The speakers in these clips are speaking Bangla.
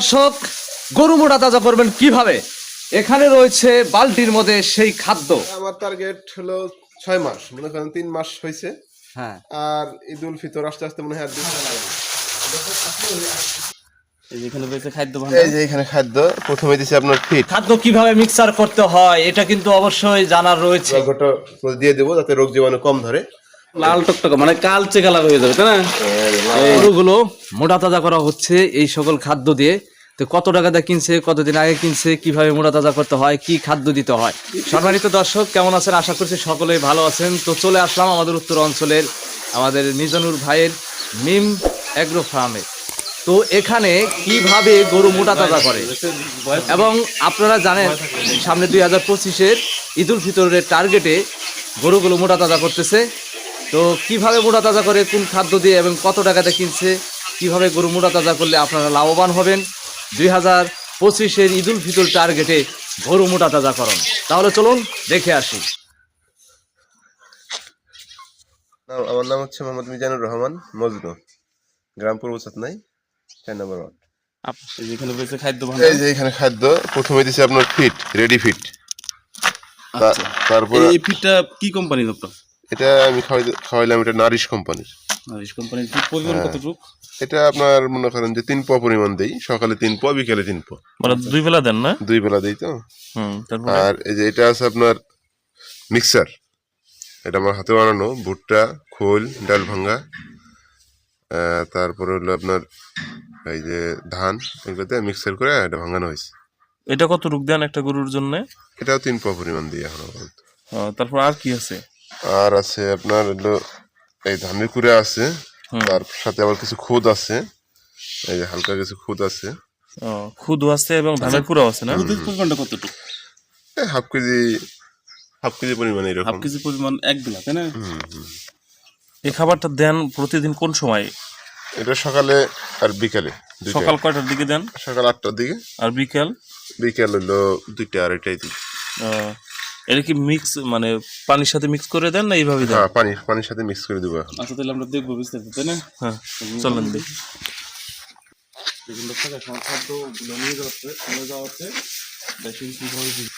দর্শক গরু মোটা তাজা করবেন কীভাবে? এখানে রয়েছে বালতির মধ্যে সেই খাদ্য। আমার টার্গেট হলো ছয় মাস মনে করেন তিন মাস হয়েছে। হ্যাঁ। আর ঈদ উল ফিতর আস্তে আস্তে মনে হয় আর দুই মাস লাগবে। এই যে এখানে রয়েছে খাদ্য এই যে এখানে খাদ্য প্রথমে দিছি আপনার ফিট খাদ্য কীভাবে মিক্সার করতে হয় এটা কিন্তু অবশ্যই জানার রয়েছে। গোটা দিয়ে দেবো যাতে রোগ জীবাণু কম ধরে। লাল টকটকা মানে কালচে কালার হয়ে যাবে তাই না? গরুগুলো মোটা তাজা করা হচ্ছে এই সকল খাদ্য দিয়ে। তো কত টাকা দিয়ে কিনছে, কতদিন আগে কিনছে, কীভাবে মোটা তাজা করতে হয়, কি খাদ্য দিতে হয়? সম্মানিত দর্শক, কেমন আছেন? আশা করছি সকলেই ভালো আছেন। তো চলে আসলাম আমাদের উত্তর অঞ্চলের আমাদের মিজানুর ভাইয়ের মিম অ্যাগ্রো ফার্মে। তো এখানে কীভাবে গরু মোটা তাজা করে? এবং আপনারা জানেন, সামনে দুই হাজার পঁচিশের ঈদ উল ফিতরের টার্গেটে গরুগুলো মোটা তাজা করতেছে। তো কীভাবে মোটা তাজা করে, কোন খাদ্য দিয়ে এবং কত টাকাতে কিনছে, কীভাবে গরু মোটা তাজা করলে আপনারা লাভবান হবেন? দুই হাজার পঁচিশের ঈদ উল ফিতর টার্গেটে গরু মোটা তাজা করুন তাহলে চলুন দেখে আসি। আমার নাম হচ্ছে মোহাম্মদ মিজানুর রহমান মজনু। গ্রাম পূর্ব চাতনাই চার নম্বর ওয়ার্ড। আপ- এই যে এখানে রয়েছে খাদ্য এই যে এখানে খাদ্য প্রথমে দিছি আপনার ফিট রেডি ফিট আচ্ছা। তারপরে এই ফিটটা কি কোম্পানির আপনার এটা আমি খাওয়াই- খাওয়াইলাম এটা নারিশ কোম্পানির। নারিশ কোম্পানির ফিট পরিমাণ হ্যাঁ। কতটুকু? এটা আপনার মনে করেন যে তিন প পরিমাণ দেই সকালে তিন প বিকেলে তিন প মানে দুই বেলা দেন না? দুই বেলা দেই তো। আর এই যে এটা আছে আপনার মিক্সার। এটা আমার হাতে বানানো ভুট্টা খোল ডাল ভাঙ্গা আহ, তারপরে হলো আপনার এই যে ধান এগুলোতে মিক্সার করে এটা ভাঙানো হয়েছে। এটা কত রূপ দেন একটা গরুর জন্য? এটাও তিন প পরিমাণ দিই এখন তারপর আর কি আছে? আর আছে আপনার হলো এই ধানের কুড়ে আছে তার সাথে আবার কিছু খুদ আছে। এই যে হালকা কিছু খুদ আছে। খুদু আছে এবং ধানের কুড়াও আছে না? পরিমাণটা কতটুকু? হাফ কেজি হাফ কেজি পরিমাণ হাফ এরকম কেজি পরিমাণ এক বেলা তাই না। এই খাবারটা দেন প্রতিদিন কোন সময়? এটা সকালে আর বিকালে সকাল কয়টার দিকে দেন? সকাল আটটার দিকে। আর বিকেল? বিকেল হলো দুইটা আড়াইটাই দিই আহ, এটা কি মিক্স মানে পানির সাথে মিক্স করে দেন না এইভাবে দেন? হ্যাঁ পানি পানির সাথে মিক্স করে দেবো এখন। আচ্ছা তাহলে আমরা দেখব বিস্তারিত তাই না? হ্যাঁ চলেন দেখি। বিভিন্ন জায়গায় খাদ্যগুলো নিয়ে যাচ্ছে নিয়ে যাওয়া হচ্ছে দেখি কীভাবে কি-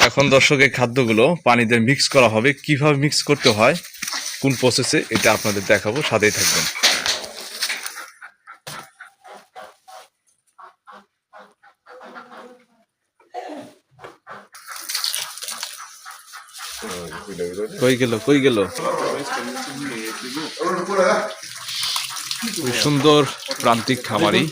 এখন দর্শক এই খাদ্যগুলো পানিতে মিক্স করা হবে। কীভাবে মিক্স করতে হয়? কোন প্রসেসে এটা আপনাদের দেখাবো সাথেই থাকবেন। কই গেল কই গেল? সুন্দর প্রান্তিক খামারি।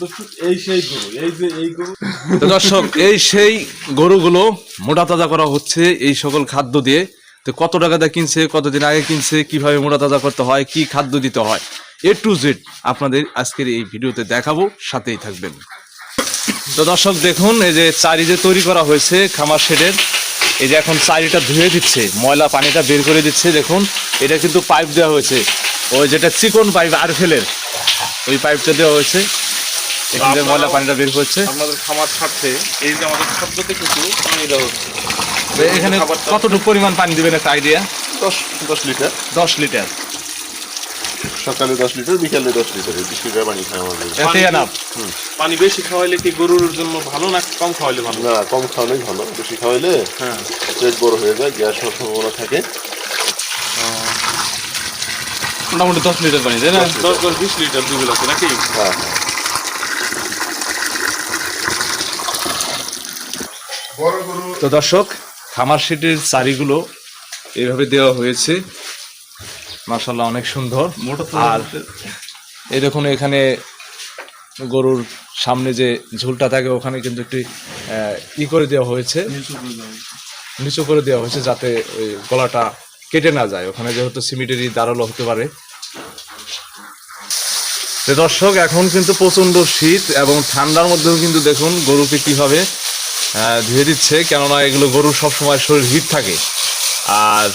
দর্শক, এই সেই গরুগুলো মোটা তাজা করা হচ্ছে এই সকল খাদ্য দিয়ে। তো কত টাকা দিয়ে কিনছে, কতদিন আগে কিনছে, কীভাবে মোটা তাজা করতে হয়, কি খাদ্য দিতে হয়, এ টু জেড আপনাদের আজকের এই ভিডিওতে দেখাবো, সাথেই থাকবেন। তো দর্শক, দেখুন, এই যে চারি যে তৈরি করা হয়েছে খামার শেডের এই যে এখন সাইডটা ধুয়ে দিচ্ছে ময়লা পানিটা বের করে দিচ্ছে দেখুন এটা কিন্তু পাইপ দেওয়া হয়েছে। ওই যেটা চিকন পাইপ আর ফেলের ওই পাইপটা দেওয়া হয়েছে। এখান থেকে ময়লা পানিটা বের করছে আমাদের খামার স্বার্থে এই যে আমাদের খাদ্যতে কিন্তু পানি দেওয়া হচ্ছে। এখানে কতটুকু পরিমাণ পানি দেবেন একটা আইডিয়া দশ দশ লিটার দশ লিটার সকালে দশ লিটার বিকালে দশ লিটার এই বিশ লিটার পানি খায় আমাদের এতে এনাফ পানি বেশি খাওয়াইলে কি গরুর জন্য ভালো না কম খাওয়াইলে ভালো? না কম খাওয়ানোই ভালো। বেশি খাওয়াইলে হ্যাঁ। পেট বড় হয়ে যায় গ্যাস হওয়ার সম্ভাবনা থাকে। মোটামুটি দশ লিটার পানি তাই না? দশ দশ বিশ লিটার দুই বেলাতে নাকি? হ্যাঁ হ্যাঁ। বড় গরু তো দর্শক খামার সিটির চারিগুলো এইভাবে দেওয়া হয়েছে। মাসাল্লাহ অনেক সুন্দর। আর এই দেখুন এখানে গরুর সামনে যে ঝুলটা থাকে ওখানে কিন্তু একটি ই করে দেওয়া হয়েছে। নিচু করে দেওয়া হয়েছে। যাতে ওই গলাটা কেটে না যায়। ওখানে যেহেতু সিমেন্টেরই দাঁড়াল হতে পারে। দর্শক এখন কিন্তু প্রচণ্ড শীত এবং ঠান্ডার মধ্যেও কিন্তু দেখুন গরুকে কীভাবে ধুয়ে দিচ্ছে। কেননা এগুলো গরুর সবসময় শরীর হিট থাকে। আর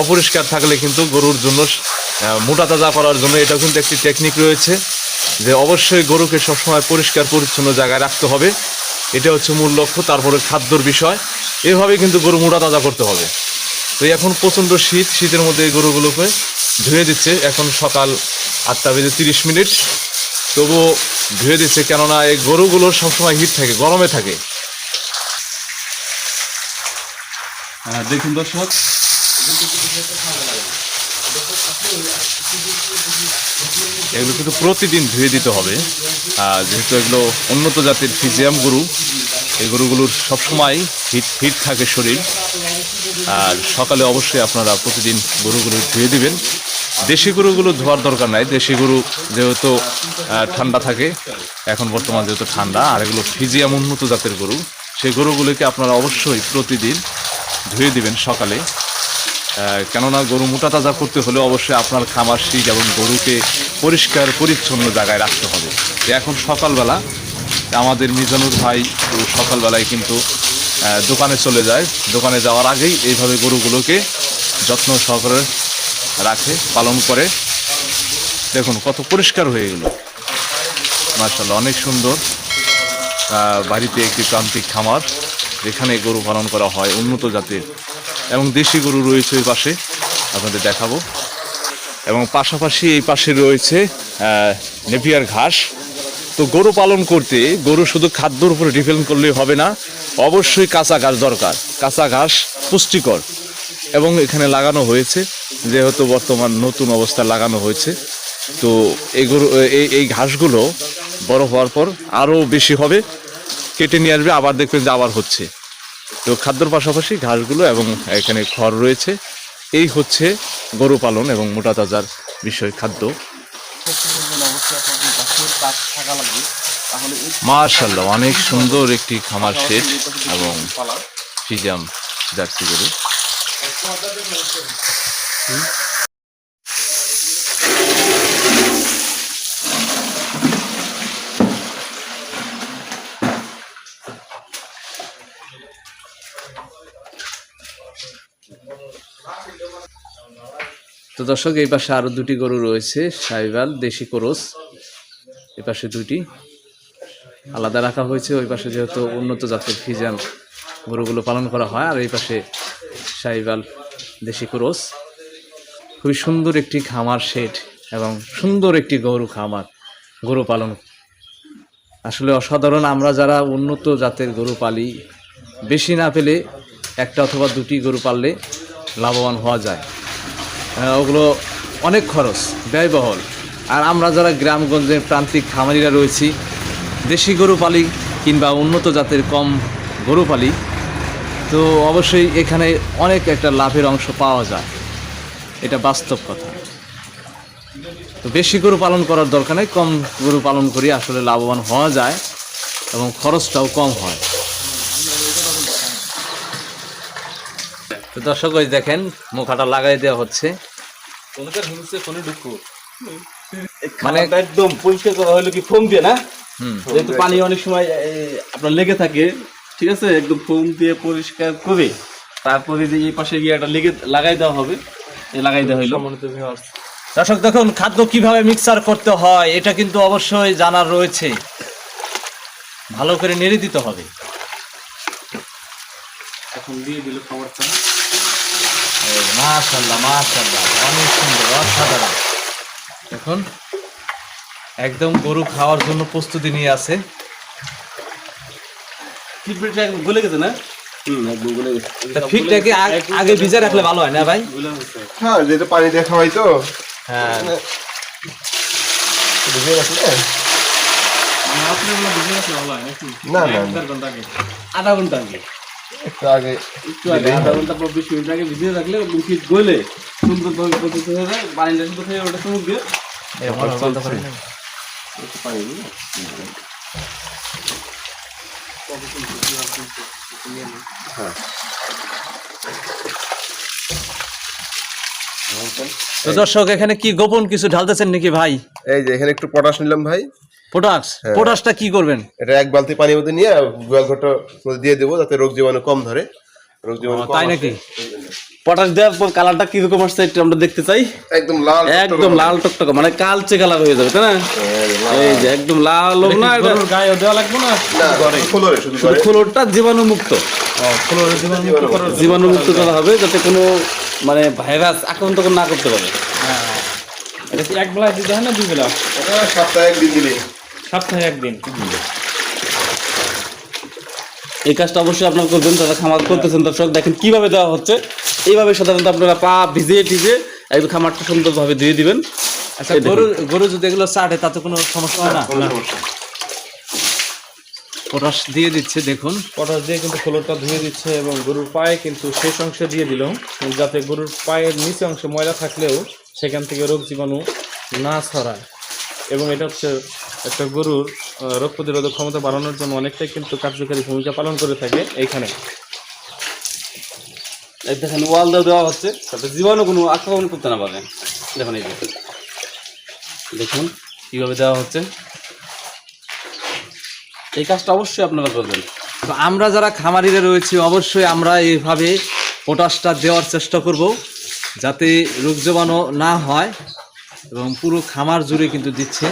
অপরিষ্কার থাকলে কিন্তু গরুর জন্য মোটা তাজা করার জন্য এটাও কিন্তু একটি টেকনিক রয়েছে, যে অবশ্যই গরুকে সবসময় পরিষ্কার, পরিচ্ছন্ন জায়গায় রাখতে হবে। এটা হচ্ছে মূল লক্ষ্য, তারপরে খাদ্যর বিষয়। এভাবে কিন্তু গরু মোটা তাজা করতে হবে। তো এখন প্রচণ্ড শীত, শীতের মধ্যে এই গরুগুলোকে ধুয়ে দিচ্ছে। এখন সকাল আটটা বেজে তিরিশ মিনিট। তবুও ধুয়ে দিচ্ছে কেননা এই গরুগুলো সবসময় হিট থাকে, গরমে থাকে। দেখুন দর্শক এগুলো কিন্তু প্রতিদিন ধুয়ে দিতে হবে। আর যেহেতু এগুলো উন্নত জাতের ফিজিয়াম গরু, এই গরুগুলোর সবসময় হিট ফিট থাকে শরীর। আর সকালে অবশ্যই আপনারা প্রতিদিন গরুগুলো ধুয়ে দিবেন। দেশি গরুগুলো ধোয়ার দরকার নাই। দেশি গরু যেহেতু ঠান্ডা থাকে, এখন বর্তমান যেহেতু ঠান্ডা, আর এগুলো ফিজিয়াম উন্নত জাতের গরু, সেই গরুগুলোকে আপনারা অবশ্যই প্রতিদিন ধুয়ে দিবেন সকালে। কেননা গরু মোটা তাজা করতে হলে অবশ্যই আপনার খামার শিক এবং গরুকে পরিষ্কার, পরিচ্ছন্ন জায়গায় রাখতে হবে। এখন সকালবেলা আমাদের মিজানুর ভাই সকালবেলায় কিন্তু দোকানে চলে যায়। দোকানে যাওয়ার আগেই এইভাবে গরুগুলোকে যত্ন সহকারে রাখে, পালন করে। দেখুন কত পরিষ্কার হয়ে গেল। মার্শাল্লাহ অনেক সুন্দর বাড়িতে একটি প্রান্তিক খামার, যেখানে গরু পালন করা হয়, উন্নত জাতের। এবং দেশি গরু রয়েছে ওই পাশে, আপনাদের দেখাবো। এবং পাশাপাশি এই পাশে রয়েছে নেপিয়ার ঘাস। তো গরু পালন করতে গরু শুধু খাদ্যর উপরে ডিপেন্ড করলেই হবে না, অবশ্যই কাঁচা ঘাস দরকার। কাঁচা ঘাস পুষ্টিকর। এবং এখানে লাগানো হয়েছে, যেহেতু বর্তমান নতুন অবস্থায় লাগানো হয়েছে, তো এই গরু, এই এই ঘাসগুলো বড় হওয়ার পর আরও বেশি হবে, কেটে নিয়ে আসবে, আবার দেখবেন যে আবার হচ্ছে। তো খাদ্যর পাশাপাশি ঘাসগুলো এবং এখানে খড় রয়েছে। এই হচ্ছে গরু পালন এবং মোটা তাজার বিষয় খাদ্য। মার্শাল্লাহ অনেক সুন্দর একটি খামার সেট এবং ফিজাম জার্সি গরু। দর্শক, এই পাশে আরও দুটি গরু রয়েছে, সাইবাল, দেশি কোরস। এই পাশে দুটি আলাদা রাখা হয়েছে, ওই পাশে যেহেতু উন্নত জাতের ফিজান গরুগুলো পালন করা হয়, আর এই পাশে সাইবাল, দেশি ক্রোস। খুবই সুন্দর একটি খামার শেড এবং সুন্দর একটি গরু খামার, গরু পালন। আসলে অসাধারণ, আমরা যারা উন্নত জাতের গরু পালি, বেশি না পেলে একটা অথবা দুটি গরু পাললে লাভবান হওয়া যায়। ওগুলো অনেক খরচ, ব্যয়বহুল। আর আমরা যারা গ্রামগঞ্জের প্রান্তিক খামারিরা রয়েছি, দেশি গরু পালি কিংবা উন্নত জাতের কম গরু পালি, তো অবশ্যই এখানে অনেক একটা লাভের অংশ পাওয়া যায়। এটা বাস্তব কথা। তো বেশি গরু পালন করার দরকার নেই, কম গরু পালন করি আসলে লাভবান হওয়া যায় এবং খরচটাও কম হয়। তো দর্শক ওই দেখেন মুখাটা লাগাই দেওয়া হচ্ছে। মানে একদম পরিষ্কার করা হলো কি ফোম দিয়ে না? হুম। যেহেতু পানি অনেক সময় আপনার লেগে থাকে ঠিক আছে? একদম ফোম দিয়ে পরিষ্কার করে তারপরে যে এই পাশে গিয়ে একটা লেগে লাগাই দেওয়া হবে। লাগাই দেওয়া হইল। দর্শক দেখুন খাদ্য কীভাবে মিক্সার করতে হয় এটা কিন্তু অবশ্যই জানার রয়েছে। ভালো করে নেড়ে দিতে হবে। এখন দিয়ে দিল খাবারটা। মাশাল্লাহ মাশাল্লাহ অনেক সুন্দর অসাধারণ। দেখুন একদম গরু খাওয়ার জন্য প্রস্তুতি নিয়ে আছে। গলে গেছে না? ফিটটাকে আগে ভিজে রাখলে ভালো হয় না ভাই? গলে গেছে। হ্যাঁ যেটা পানি দিয়ে খাওয়াই তো। হ্যাঁ। বুঝে গেছে না? আপনি ওগুলো ভালো হয় না, না, আধা ঘণ্টা আগে। একটু আগে একটু আগে আধা ঘণ্টা পর বিশ মিনিট আগে ভিজিয়ে রাখলে একদম গলে সুন্দর পদ্ধতি হয়ে যায় পানিটা শুধু খেয়ে ওটা চুমুক দিয়ে। একটু পানি দিন তো দর্শক এখানে কি গোপন কিছু ঢালতেছেন নাকি ভাই? এই যে এখানে একটু পটাশ নিলাম ভাই। পটাশ হ্যাঁ। পটাশটা কি করবেন? এটা এক বালতি পানির মধ্যে নিয়ে গোয়াল ঘরটা দিয়ে দেবো যাতে রোগ জীবাণু কম ধরে। রোগ জীবাণু তাই নাকি? পটাশ দেওয়ার পর কালারটা কীরকম আসছে একটু আমরা দেখতে চাই? একদম লাল একদম লাল টকটকে মানে কালচে কালার হয়ে যাবে তাই না? এই যে একদম লাল হোক না গায়ে দেওয়া লাগবে না? ফুলরে শুধু খোলরটা জীবাণুমুক্ত। জীবাণুমুক্ত করা হবে যাতে কোনো মানে ভাইরাস আক্রান্ত না করতে পারে। এটা এক বেলা দিতে হয় না দুই বেলা? সপ্তাহে একদিন দিলে। সপ্তাহে একদিন। এই কাজটা অবশ্যই আপনারা করবেন যারা খামার করতেছেন দর্শক দেখেন কীভাবে দেওয়া হচ্ছে। এইভাবে সাধারণত আপনারা পা ভিজিয়ে টিজে একদম খামারটা সুন্দরভাবে দিয়ে দিবেন। আচ্ছা গরু গরু যদি এগুলো চাটে তাতে কোনো সমস্যা হয় না। পটাশ দিয়ে দিচ্ছে দেখুন। পটাশ দিয়ে কিন্তু ফ্লোরটা ধুয়ে দিচ্ছে এবং গরুর পায়ে কিন্তু শেষ অংশে দিয়ে দিল যাতে গরুর পায়ের নিচে অংশে ময়লা থাকলেও সেখান থেকে রোগ জীবাণু না ছড়ায়। এবং এটা হচ্ছে একটা গরুর রোগ প্রতিরোধক ক্ষমতা বাড়ানোর জন্য অনেকটাই কিন্তু কার্যকারী ভূমিকা পালন করে থাকে এইখানে দেখেন, ওয়াল দেওয়া দেওয়া হচ্ছে, তাতে জীবাণু কোনো আক্রমণ করতে না পারে। দেখুন এই দেখুন, কীভাবে দেওয়া হচ্ছে। এই কাজটা অবশ্যই আপনারা করবেন। তো আমরা যারা খামারিরা রয়েছি, অবশ্যই আমরা এইভাবে পটাশটা দেওয়ার চেষ্টা করব, যাতে রোগ জীবাণু না হয় এবং পুরো খামার জুড়ে কিন্তু দিচ্ছে।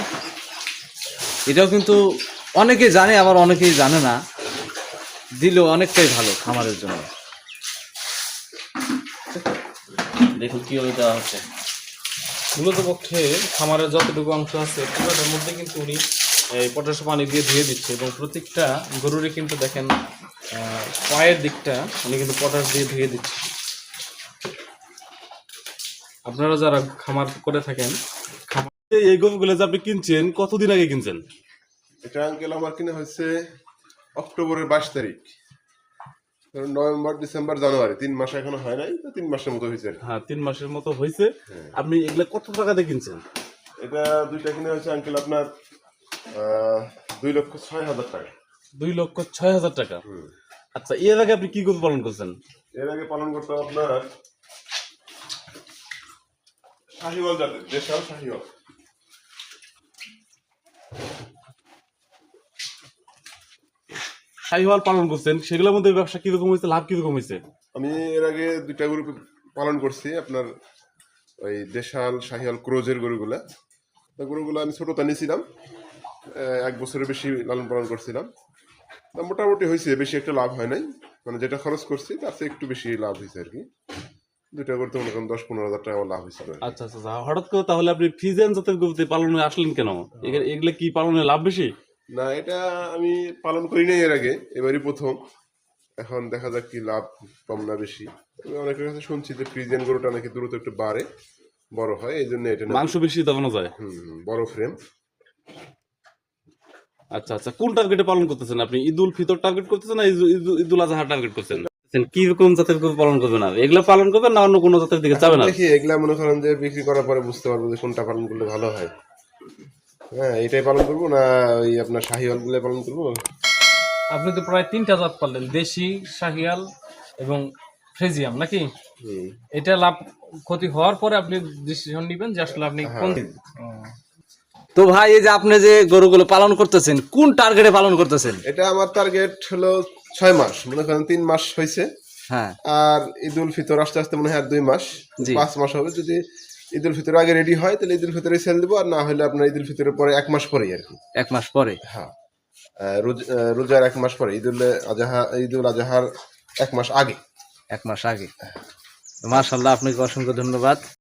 এটাও কিন্তু অনেকে জানে, আবার অনেকেই জানে না। দিলেও অনেকটাই ভালো খামারের জন্য। দেখুন কীভাবে দেওয়া হচ্ছে। মূলত পক্ষে খামারের যতটুকু অংশ আছে পুরোটার মধ্যে কিন্তু উনি, এই পটাশ পানি দিয়ে ধুয়ে দিচ্ছে এবং প্রত্যেকটা গরুরে কিন্তু দেখেন পায়ের দিকটা উনি কিন্তু পটাশ দিয়ে ধুয়ে দিচ্ছে। আপনারা যারা খামার করে থাকেন এই গরুগুলো যে আপনি কিনছেন কতদিন আগে কিনছেন? এটা আঙ্কেল আমার কিনা হয়েছে অক্টোবরের বাইশ তারিখ। নভেম্বর ডিসেম্বর জানুয়ারি তিন মাস এখনও হয় নাই তো তিন মাসের মতো হয়েছে। হ্যাঁ তিন মাসের মতো হয়েছে। আপনি এগুলা কত টাকাতে কিনছেন? এটা দুইটা কিনে হয়েছে আঙ্কেল আপনার দুই লক্ষ ছয় হাজার টাকা। দুই লক্ষ ছয় হাজার টাকা। আচ্ছা এর আগে আপনি কি গরু পালন করছেন? এর আগে পালন করতাম আপনার শাহিওয়াল জাতের দেশাল শাহিওয়াল। শাহিওয়াল পালন করছেন, সেগুলোর মধ্যে ব্যবসা কীরকম হয়েছে, লাভ কীরকম হয়েছে? আমি এর আগে দুইটা গরু পালন করছি, আপনার ওই দেশাল শাহিয়াল ক্রোজের গরুগুলা। তো গরুগুলো আমি ছোটটা নিয়েছিলাম এক বছরের বেশি লালন পালন করছিলাম। মোটামুটি হয়েছে, বেশি একটা লাভ হয় নাই। মানে যেটা খরচ করছি, তার চেয়ে একটু বেশি লাভ হয়েছে আর কি। দুইটা করতে মনে করেন দশ পনেরো হাজার টাকা লাভ হয়েছিল আচ্ছা আচ্ছা আচ্ছা। হঠাৎ করে তাহলে আপনি ফ্রিজেন জাতের গরুতে পালনে আসলেন কেন? এগুলো- কি পালনে লাভ বেশি? না এটা আমি পালন করি নাই এর আগে এবারই প্রথম। এখন দেখা যাক কি লাভ কম না বেশি। আমি অনেকের কাছে শুনছি যে ফ্রিজেন গরুটা নাকি দ্রুত একটু বাড়ে বড় হয় এই জন্য এটা মাংস বেশি দেওয়ানো যায়? হুম, বড় ফ্রেম আচ্ছা আচ্ছা। কোন টার্গেটে পালন করতেছেন আপনি? ঈদুল ফিতর টার্গেট করতেছেন না ঈদুল- ঈদুল- আজহা টার্গেট করছেন কি রকম জাতের গরু পালন করবেন আর এগুলো পালন করবেন না অন্য কোনো জাতের দিকে যাবেন না? দেখি এগুলা মনে করেন যে বিক্রি করার পরে বুঝতে পারব যে কোনটা পালন করলে ভালো হয়। হ্যাঁ এটাই পালন করব না ওই আপনার শাহিওয়ালগুলো পালন করব? আপনি তো প্রায় তিনটা জাত পারলেন দেশি শাহিয়াল এবং ফ্রেজিয়াম নাকি? এটা লাভ ক্ষতি হওয়ার পরে আপনি ডিসিশন নেবেন যে আসলে আপনি কোন তো ভাই এই যে আপনি যে গরুগুলো পালন করতেছেন কোন টার্গেটে পালন করতেছেন? এটা আমার টার্গেট হলো ছয় মাস মনে করেন তিন মাস হয়েছে হ্যাঁ। আর ঈদ উল ফিতর আস্তে আস্তে মনে হয় আর দুই মাস পাঁচ মাস হবে। যদি ঈদ উল ফিতর আগে রেডি হয় তাহলে ঈদ উল ফিতরে সেল দেবো আর না হলে আপনার ঈদ উল ফিতরের পরে এক মাস পরেই আর কি। এক মাস পরে? হ্যাঁ। রোজার এক মাস পরে ঈদ উল আজহা ঈদ উল আজহার এক মাস আগে। এক মাস আগে। মাশাল্লাহ আপনাকে অসংখ্য ধন্যবাদ।